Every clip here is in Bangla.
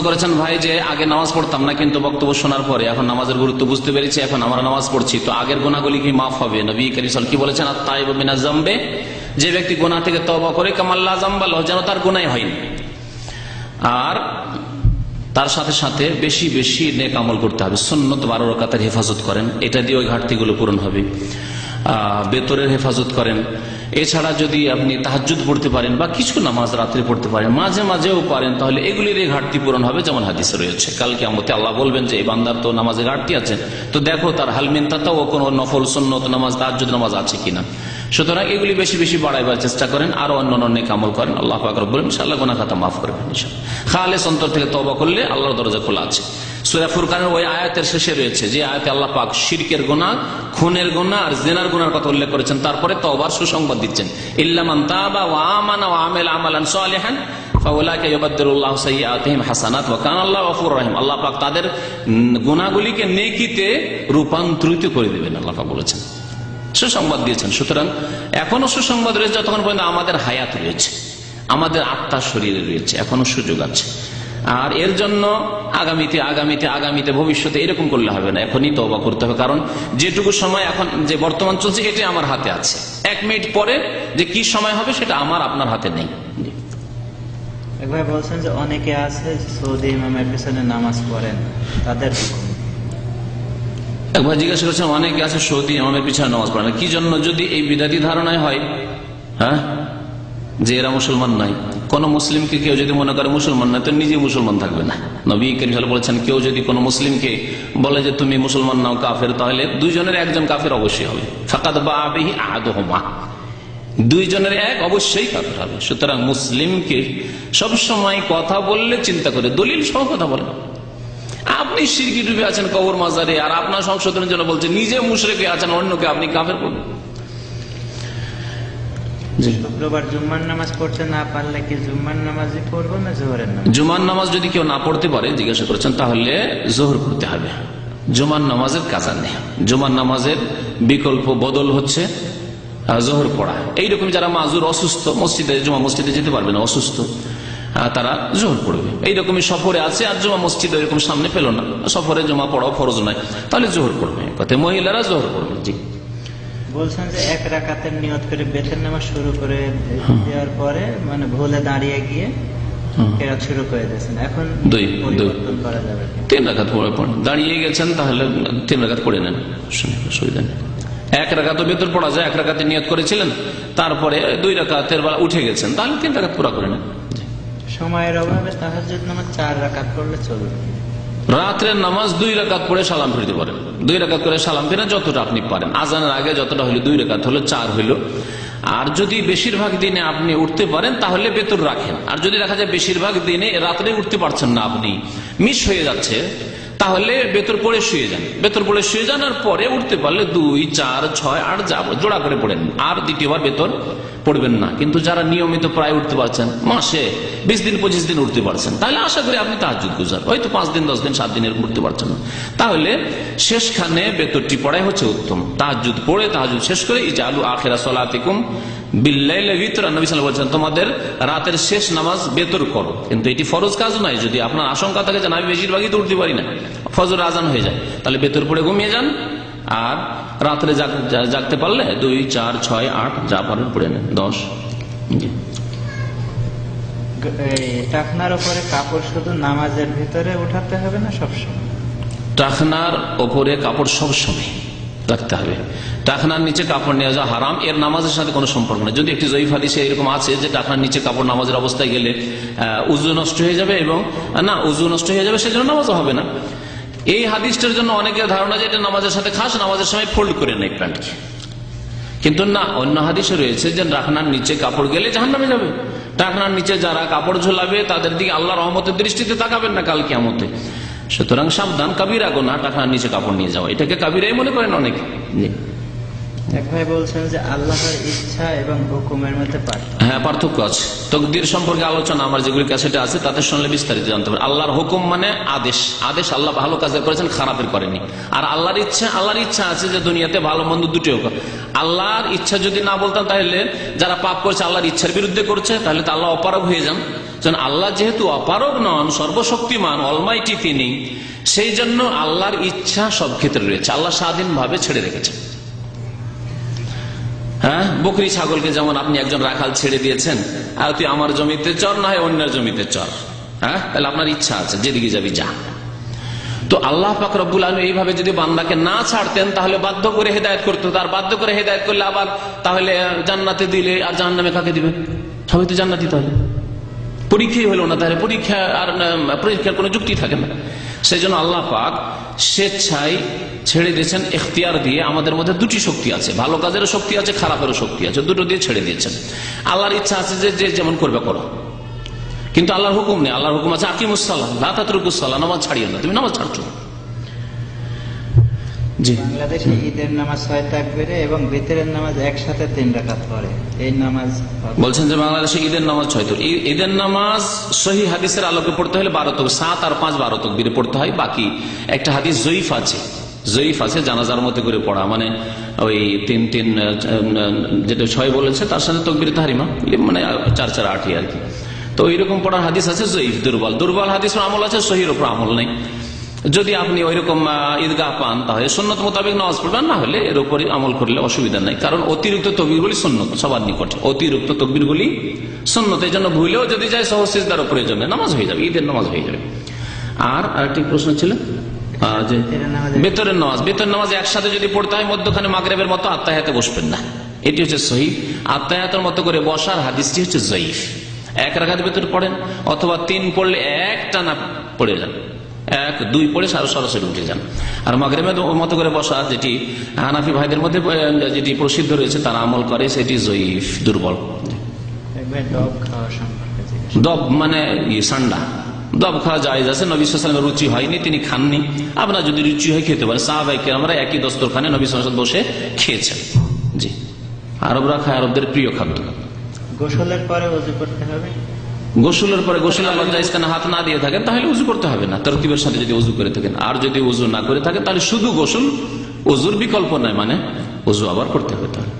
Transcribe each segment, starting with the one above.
করেছেন ভাই যে আগে নামাজ পড়তাম না কিন্তু বক্তব্য শোনার পরে এখন নামাজের গুরুত্ব বুঝতে পেরেছি এখন আমরা নামাজ পড়ছি। তো আগের গোনাগুলি কি মাফ হবে? নবী করিসল কি বলেছেন? আর তাই বিনা জম্বে। যে ব্যক্তি গোনা থেকে তবা করে কামাল্লা জাম্বাল যেন তার গোনাই হয়নি আর তার সাথে সাথে বেশি বেশি নেক আমল করতে হবে। সন্ন্যত বারো রকাতের হেফাজত করেন। এটা দিয়ে ওই ঘাটতিগুলো পূরণ হবে। আহ, বেতরের হেফাজত করেন। এছাড়া যদি আপনি তাহাজুদ পড়তে পারেন বা কিছু নামাজ রাত্রে পড়তে পারেন, মাঝে মাঝেও পারেন, তাহলে এগুলির এই ঘাটতি পূরণ হবে যেমন হাদিসে রয়েছে। কালকে আমতে আল্লাহ বলবেন যে, এই বান্দার তো নামাজে ঘাটতি আছে। তো দেখো তার হালমিন তাতাও কোনো নফল সন্ন্যত নামাজ তাহাজুদ নামাজ আছে কিনা? সুতরাং এগুলি বেশি বেশি বাড়াইবার চেষ্টা করেন আরও অন্য অন্য কামল করেন। আল্লাহ পাকর বলেন ইনশাআল্লাহ খাতা মাফ করবেন খালেস অন্তর থেকে তবা করলে আল্লাহর দরজা খোলা আছে। সুরা ফুরকানের ওই আয়াতের শেষে রয়েছে যে আয়াতে আল্লাহ পাক শিরকের গোনা খুনের গোনা আর জেনার গোনার কথা উল্লেখ করেছেন। তারপরে তবার সুসংবাদ দিচ্ছেন। ইল্লামান তাবা ওয়া আমানা ওয়া আমিল আমালান সালিহান আল্লাহু পাক তাদের গুনাহগুলিকে নেকিতে রূপান্তরিত করে দিবেন, আল্লাহ পাক বলেছেন। সুসংবাদ দিয়েছেন। সুতরাং এখনও সুসংবাদ রয়েছে, যতক্ষণ পর্যন্ত আমাদের হায়াত রয়েছে, আমাদের আত্মা শরীরে রয়েছে, এখনও সুযোগ আছে। আর এর জন্য আগামীতে আগামীতে আগামীতে ভবিষ্যতে এরকম করলে হবে না। এখনই তবা করতে হবে কারণ যেটুকু সময় এখন যে বর্তমান চলছে এটাই আমার হাতে আছে। এক মিনিট পরে যে কি সময় হবে সেটা আমার আপনার হাতে নেই। একবার বলছেন যে অনেকে আছে সৌদি ইমামের পিছনে নামাজ পড়েন তাদের একবার জিজ্ঞাসা করছেন অনেকে আছে সৌদি ইমামের পিছনে নামাজ পড়ে না। কি জন্য? যদি এই বিদাতি ধারণায় হয় হ্যাঁ? যে এরা মুসলমান নয়। কোন মুসলিমকে কেউ যদি মনে করে মুসলমান না তো নিজে মুসলমান থাকবে না। নবী করিম বলেছেন, কেউ যদি কোনো মুসলিমকে বলে যে তুমি মুসলমান নাও কাফের, তাহলে দুইজনের একজন কাফের অবশ্যই হবে। ফাকাদ বা আবেহি আদহমা দুইজনের এক অবশ্যই কাফের হবে। সুতরাং মুসলিমকে সব সময় কথা বললে চিন্তা করে, দলিল সহ কথা বলে। আপনি সিরকি ডুবে আছেন কবর মাজারে, আর আপনার সংশোধনের জন্য বলছেন নিজে মুশরেকে আছেন, অন্যকে আপনি কাফের করবেন। শুক্রবার জুম্মার নামাজ পড়তে না পারলে কি জুম্মার নামাজই পড়ব না জোহরের নামাজ? জুমার নামাজ যদি কেউ না পড়তে পারে জিজ্ঞাসা করেছেন তাহলে জোহর করতে হবে। জুমার নামাজের কাজা নেই। জুমার নামাজের বিকল্প বদল হচ্ছে জোহর পড়া। এইরকম যারা মাজুর অসুস্থ মসজিদে জুমা মসজিদে যেতে পারবে না অসুস্থ তারা জোহর পড়বে। এইরকমই সফরে আছে আর জুমা মসজিদ এরকম সামনে পেল না। সফরে জমা পড়াও ফরজ নয় তাহলে জোহর পড়বে। কথা মহিলারা জোহর পড়বে জি। বলছেন যে এক রাকাতের নিয়ত করে বেতের নামাজ শুরু করে দেওয়ার পরে মানে ভুলে দাঁড়িয়ে গিয়ে। শুরু করে দিয়েছেন। এখন দুই, করা যাবে তিন রাখাত পড়ে পড়েন দাঁড়িয়ে গেছেন তাহলে তিন রাখাত পড়ে নেন। নেই। এক রাখাত বেতন পড়া যায় এক রাখাতে নিয়ত করেছিলেন তারপরে দুই রাখাতের বেলা উঠে গেছেন তাহলে তিন রাখাত পুরা করে নেন। সময়ের অভাবে তাহাজ্জুদ নামাজ চার রাকাত করলে চলবে। রাত্রের নামাজ দুই রাকাত পড়ে সালাম ফিরতে পারেন। দুই রাকাত করে সালাম ফিরে যতটা আপনি পারেন। আজানের আগে যতটা হইল দুই রাকাত হলো চার হইল। আর যদি বেশিরভাগ দিনে আপনি উঠতে পারেন, তাহলে বেতন রাখেন। আর যদি দেখা যায় বেশিরভাগ দিনে রাত্রে উঠতে পারছেন না আপনি, মিস হয়ে যাচ্ছে। তাহলে বেতর পড়ে শুয়ে যান। বেতর পড়ে শুয়ে যান আর পরে উঠতে পারলে দুই, চার, ছয়, আট যাব জোড়া করে পড়েন। আর দ্বিতীয়বার বেতন পড়বেন না। কিন্তু যারা নিয়মিত প্রায় উঠতে পারছেন, মাসে বিশ দিন, পঁচিশ দিন উঠতে পারছেন, তাহলে আশা করি আপনি তাহাজুদ গুজার। হয়তো পাঁচ দিন, দশ দিন, সাত দিন এরকম উঠতে পারছেন না। তাহলে শেষখানে বেতরটি পড়াই হচ্ছে উত্তম। তাহাজুদ পড়ে তাহাজুদ শেষ করে আলু আখেরা সলাতিকুম বিল্লাইলে ভিতর নবী সাল্লাল্লাহু বলছেন তোমাদের রাতের শেষ নামাজ বেতর করো। কিন্তু এটি ফরজ কাজ নয় যদি আপনার আশঙ্কা থাকে যে আমি বেশিরভাগই তো উঠতে পারি না। ফজর আজান হয়ে যায়। তাহলে বেতর পড়ে ঘুমিয়ে যান। আর রাত্রে জাগতে পারলে দুই চার ছয় আট যা পারেন পড়ে নেন। দশ। টাকনার উপরে কাপড় শুধু নামাজের ভিতরে উঠাতে হবে না সবসময়? টাকনার ওপরে কাপড় সব সময় রাখতে হবে। টাকনার নিচে কাপড় নিয়ে যাওয়া হারাম, এর নামাজের সাথে কোনো সম্পর্ক নেই। যদি একটি জয়ীফ হাদিসে এরকম আছে যে টাকনার নিচে কাপড় নামাজের অবস্থায় গেলে উজু নষ্ট হয়ে যাবে এবং না, উজু নষ্ট হয়ে যাবে, সেজন্য নামাজও হবে না। এই হাদিসটার জন্য অনেকের ধারণা যে এটা নামাজের সাথে খাস, নামাজের সময় ফোল্ড করে নেয় প্যান্টকে কিন্তু না, অন্য হাদিসে রয়েছে যে রাখনার নিচে কাপড় গেলে জাহান নামে যাবে। টাকনার নিচে যারা কাপড় ঝোলাবে, তাদের দিকে আল্লাহ রহমতের দৃষ্টিতে তাকাবেন না কাল কেমতে সুতরাং সাবধান কাবিরা গোনা টাকা নিচে কাপড় নিয়ে যাওয়া এটাকে কাবিরাই মনে করেন অনেকে। হ্যাঁ আল্লাহর হুকুম মানে আদেশ। আদেশ আল্লাহ ভালো কাজের করেছেন, খারাপের করেনি। আর আল্লাহর ইচ্ছা আল্লাহর ইচ্ছা আছে যে দুনিয়াতে ভালো মন্দ দুটি হোক। আল্লাহর ইচ্ছা যদি না বলতাম তাহলে যারা পাপ করছে আল্লাহর ইচ্ছার বিরুদ্ধে করছে, তাহলে তো আল্লাহ অপারগ হয়ে যান। আল্লাহ যেহেতু অপারগ নন, সর্বশক্তিমান অলমাইটি তিনি, সেই জন্য আল্লাহর ইচ্ছা সব ক্ষেত্রে রয়েছে। আল্লাহ স্বাধীনভাবে ছেড়ে রেখেছেন। হ্যাঁ? বকরি ছাগলকে যেমন আপনি একজন রাখাল ছেড়ে দিয়েছেন, আর তুই আমার জমিতে চর, না হয় অন্যের জমিতে চর। হ্যাঁ? তাহলে আপনার ইচ্ছা আছে, যেদিকে যাবি যা। তো আল্লাহ পাক রব্বুল আলম এইভাবে যদি বান্দাকে না ছাড়তেন, তাহলে বাধ্য করে হেদায়ত করতো তার বাধ্য করে হেদায়ত করলে আবার তাহলে জান্নাতে দিলে আর জাহান্নামে কাকে দিবে? সবাই তো জান্নাতি তাহলে। পরীক্ষাই হলো না, তাহলে পরীক্ষা আর পরীক্ষার কোনো যুক্তি থাকে না। সেই জন্য আল্লাহ পাক স্বেচ্ছায় ছেড়ে দিয়েছেন এখতিয়ার দিয়ে আমাদের মধ্যে দুটি শক্তি আছে। ভালো কাজেরও শক্তি আছে, খারাপেরও শক্তি আছে, দুটো দিয়ে ছেড়ে দিয়েছেন। আল্লাহর ইচ্ছা আছে যে যে যেমন করবে, করো। কিন্তু আল্লাহর হুকুম নেই। আল্লাহর হুকুম আছে আকিমুসাল্লাহ লাতাতুরকুসাল্লাহ নামাজ ছাড়িও না, তুমি নামাজ ছাড়ছো। জি। বাংলাদেশে ঈদের নামাজ ছয় তাকবিরে এবং ভিতরের নামাজ একসাথে তিন রাকাত পড়ে। এই নামাজ বলছেন যে বাংলাদেশে ঈদের নামাজ ছয় তো ঈদের নামাজ সহি হাদিসের আলোকে পড়তে হলে বারো তক সাত আর পাঁচ বারো তকবিরে পড়তে হয়। বাকি একটা হাদিস জয়ীফ আছে। জয়ীফ আছে জানাজার মতো করে পড়া। মানে ওই তিন তিন যেটা ছয় বলেছে তার সাথে তকবির তাহারিমা। মানে চার চার আটই আর কি। তো এইরকম পড়ার হাদিস আছে জয়ীফ দুর্বল। দুর্বল হাদিসের আমল আছে সহির ওপর আমল নেই। যদি আপনি ওইরকম ঈদগাহ পান, তাহলে সন্ন্যত মোতাবেক নামাজ পড়বেন, না হলে এর উপরে আমল করলে অসুবিধা নাই। কারণ অতিরিক্ত তকবিরগুলি সন্ন্যত সবার নিকটে। অতিরিক্ত তকবিরগুলি সন্ন্যত এই জন্য ভুলেও যদি যায় সহসিজদারও প্রয়োজন নামাজ হয়ে যাবে, ঈদের নামাজ হয়ে যাবে। আর আরেকটি প্রশ্ন ছিল ভিতরের নামাজ বেতরের নামাজ একসাথে যদি পড়তে হয়, মধ্যখানে মাগরেবের মতো আত্মাহাতে বসবেন না। এটি হচ্ছে সহি। আত্মাহাতের মতো করে বসার হাদিসটি হচ্ছে জয়ীফ। এক রাখাত ভেতর পড়েন, অথবা তিন পড়লে এক টানা পড়ে যান। এক দুই পড়ে সারা সরাসরি উঠে যান। আর মাগরেবের মতো করে বসা যেটি হানাফি ভাইদের মধ্যে যেটি প্রসিদ্ধ রয়েছে তারা আমল করে সেটি জয়ীফ দুর্বল। দব মানে সান্ডা। দব খাওয়া যায় আছে নবী সালামের রুচি হয়নি তিনি খাননি। আপনার যদি রুচি হয় খেতে পারে সাহাবাইকে আমরা একই দস্তরখানে নবী সালাম বসে খেয়েছেন। জি। আরবরা খায় আরবদের প্রিয় খাদ্য। গোসলের পরে করতে হবে? গোসলের পরে গোসলের হাত না দিয়ে থাকেন তাহলে উজু করতে হবে না। তরতিবের সাথে যদি উজু করে থাকেন। আর যদি উজু না করে থাকেন তাহলে শুধু গোসল উজুর বিকল্প নয় মানে উজু আবার করতে হবে তাহলে।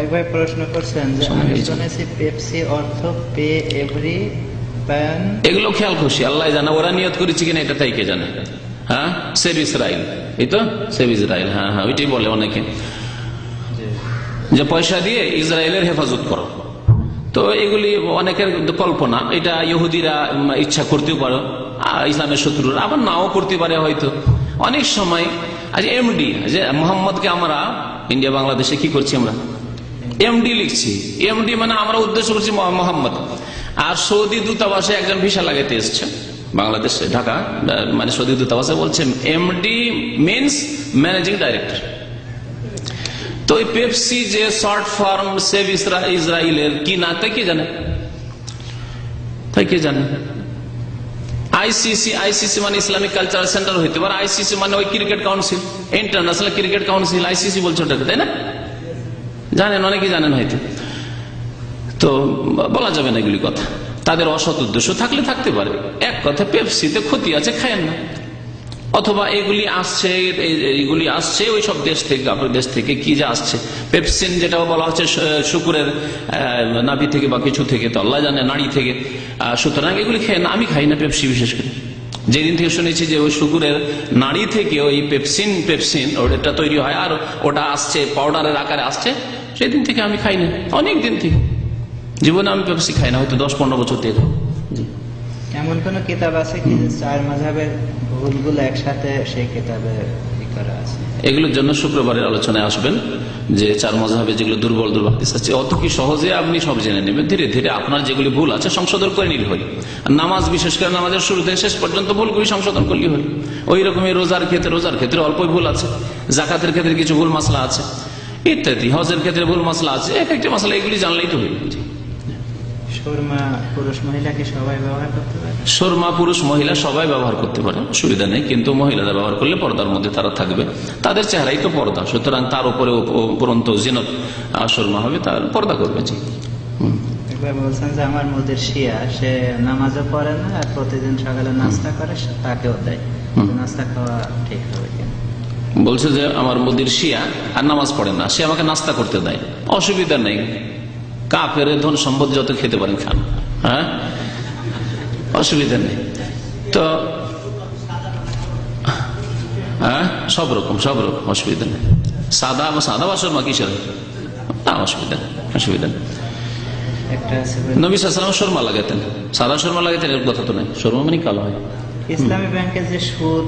এক ভাই প্রশ্ন করছেন যে আমি শুনেছি পেপসি অর্থ পে এভরি প্যান? এগুলো খেয়াল খুশি আল্লাহ জানে ওরা নিয়ত করেছে কিনা এটা তাই কে জানে? হ্যাঁ? সেব ইসরাইল। এই তো? সেব ইসরাইল হ্যাঁ হ্যাঁ ওইটাই বলে অনেকে। যে পয়সা দিয়ে ইসরায়েলের হেফাজত করো। তো এগুলি অনেকের কল্পনা। এটা ইহুদিরা ইচ্ছা করতেও পারো ইসলামের শত্রুরা, আবার নাও করতে পারে হয়তো। অনেক সময়, আজ এমডি যে মোহাম্মদকে আমরা ইন্ডিয়া বাংলাদেশে কি করছি আমরা? এমডি লিখছি। এমডি মানে আমরা উদ্দেশ্য করছি মহ- মোহাম্মদ। আর সৌদি দূতাবাসে একজন ভিসা লাগাইতে এসছে, বাংলাদেশে, ঢাকা মানে সৌদি দূতাবাসে বলছে এমডি মিনস ম্যানেজিং ডাইরেক্টর তো ওই পেপসি যে শর্ট ফর্ম সেভ ইসরা- ইসরায়েলের কি না তাই কে জানে? তাই কে জানে? আইসিসি আইসিসি মানে ইসলামিক কালচারাল সেন্টার হইতে পারে। আইসিসি মানে ওই cricket council, international cricket council ICC বলছে ওটাকে, তাই না? জানেন অনেকে জানেন হয়তো। তো বলা যাবে না এগুলি কথা। তাদের অসৎ উদ্দেশ্য থাকলে থাকতে পারে। এক কথা পেপসিতে ক্ষতি আছে, খায়েন না। অথবা এগুলি আসছে এইগুলি আসছে, ওই সব দেশ থেকে, আপনার দেশ থেকে কি যে আসছে। পেপসিন যেটা বলা হচ্ছে শুকুরের নাভি থেকে বা কিছু থেকে, তো আল্লাহ জানে, নাড়ি থেকে। সুতরাং এগুলি খেয়ে না, আমি খাই না পেপসি বিশেষ করে। যেদিন থেকে শুনেছি যে ওই শুকুরের নাড়ি থেকে ওই পেপসিন পেপসিন, ওটা তৈরি হয়, আর ওটা আসছে, পাউডারের আকারে আসছে, সেদিন থেকে আমি খাই না, অনেক দিন থেকে। জীবনে আমি পেপসি খাই না, হয়তো দশ পনেরো বছর থেকে। এমন কোন কিতাব আছে কি চার মাঝাবের ভুলগুলো একসাথে সেই কিতাবে এগুলোর জন্য শুক্রবারের আলোচনায় আসবেন যে চার মজাবে যেগুলো দুর্বল দুর্বল আছে। অত কি সহজে আপনি সব জেনে নেবেন? ধীরে ধীরে আপনার যেগুলি ভুল আছে সংশোধন করে নিলে হল। নামাজ বিশেষ করে নামাজের শুরু থেকে শেষ পর্যন্ত ভুলগুলি সংশোধন করলে হল। ওই রকমই রোজার ক্ষেত্রে রোজার ক্ষেত্রে অল্পই ভুল আছে। জাকাতের ক্ষেত্রে কিছু ভুল মশলা আছে। ইত্যাদি, হজের ক্ষেত্রে ভুল মশলা আছে। এক একটি মশলা এগুলি জানলেই তো হইল সুরমা পুরুষ মহিলা কি সবাই ব্যবহার করতে পারে সুরমা পুরুষ মহিলা সবাই ব্যবহার করতে পারে? সুবিধা নেই কিন্তু মহিলারা ব্যবহার করলে পর্দার মধ্যে তারা থাকবে। তাদের চেহারাই তো পর্দা সুতরাং তার উপরে উপরন্ত জিনত সুরমা হবে তার পর্দা করবে জি। বলছেন যে আমার মোদের শিয়া সে নামাজও পড়ে না আর প্রতিদিন সকালে নাস্তা করে তাকেও দেয়। নাস্তা খাওয়া ঠিক হবে বলছে যে আমার মোদির শিয়া আর নামাজ পড়ে না সে আমাকে নাস্তা করতে দেয়। অসুবিধা নেই। কাপের ধন সম্পদ যত খেতে পারেন খান। হ্যাঁ? অসুবিধা নেই। তো হ্যাঁ? সব রকম সব রকম অসুবিধা নেই। সাদা বা সাদা বাসর মা কিসের? না অসুবিধা অসুবিধা নেই। একটা আছে যে নবী সালাম শর্মা লাগাতেন। সাদা শর্মা লাগাতেন এর কথা তো নাই। শর্মা মানে কালো হয়। ইসলামী ব্যাংকে যে সুদ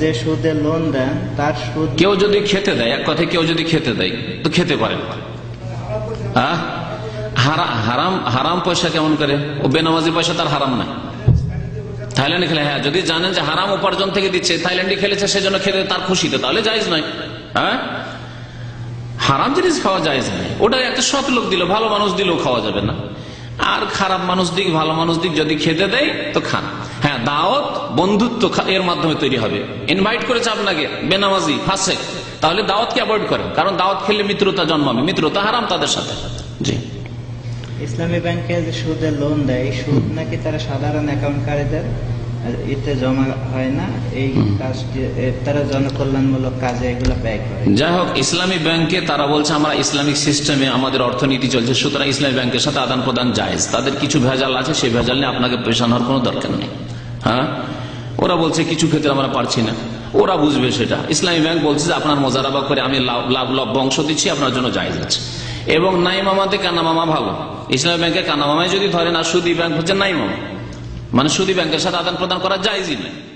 যে সুদে লোন দেন তার সুদ কেউ যদি খেতে দেয় এক কেউ যদি খেতে দেয় তো খেতে পারে হ্যাঁ? হারাম হারাম পয়সা কেমন করে? ও বেনামাজি পয়সা তার হারাম নাই থাইল্যান্ডে খেলে হ্যাঁ যদি জানেন যে হারাম উপার্জন থেকে দিচ্ছে, থাইল্যান্ডে খেলেছে, সেজন্য খেতে তার খুশিতে তাহলে জায়জ নয়। হ্যাঁ? হারাম জিনিস খাওয়া যায় নাই ওটা একটা সৎ লোক দিল, ভালো মানুষ দিলেও খাওয়া যাবে না। আর খারাপ মানুষ দিক, ভালো মানুষ দিক, যদি খেতে দেয়, তো খান। হ্যাঁ দাওয়াত, বন্ধুত্ব এর মাধ্যমে তৈরি হবে। ইনভাইট করেছে আপনাকে, বেনামাজি, ফাঁসে। তাহলে দাওয়াতকে অ্যাভয়েড করেন। কারণ দাওয়াত খেলে মিত্রতা জন্মাবে। মিত্রতা হারাম তাদের সাথে। জি। ইসলামী ব্যাংকে যে সুদে লোন দেয় সুদ নাকি তারা সাধারণ অ্যাকাউন্টকারীদের এতে জমা হয় না। এই কাজটি তারা জনকল্যাণমূলক কাজে এগুলো ব্যয় করে। যাই হোক ইসলামী ব্যাংকে তারা বলছে আমরা ইসলামিক সিস্টেমে আমাদের অর্থনীতি চলছে সুতরাং ইসলামী ব্যাংকের সাথে আদান প্রদান জায়েজ। তাদের কিছু ভেজাল আছে সেই ভেজাল নিয়ে আপনাকে পেশান হওয়ার কোনো দরকার নেই। হ্যাঁ? ওরা বলছে কিছু ক্ষেত্রে আমরা পারছি না। ওরা বুঝবে সেটা। ইসলামী ব্যাংক বলছে যে আপনার মজারাবা করে আমি লাভ লাভ বংশ দিচ্ছি, আপনার জন্য যাই আছে। এবং নাই মামাতে কানা মামা ভালো। ইসলামী ব্যাংকে কানা মামায় যদি ধরেন আর সুদী ব্যাংক হচ্ছে নাই মামা মানে সুদী ব্যাংকের সাথে আদান প্রদান করা জায়েজই নয়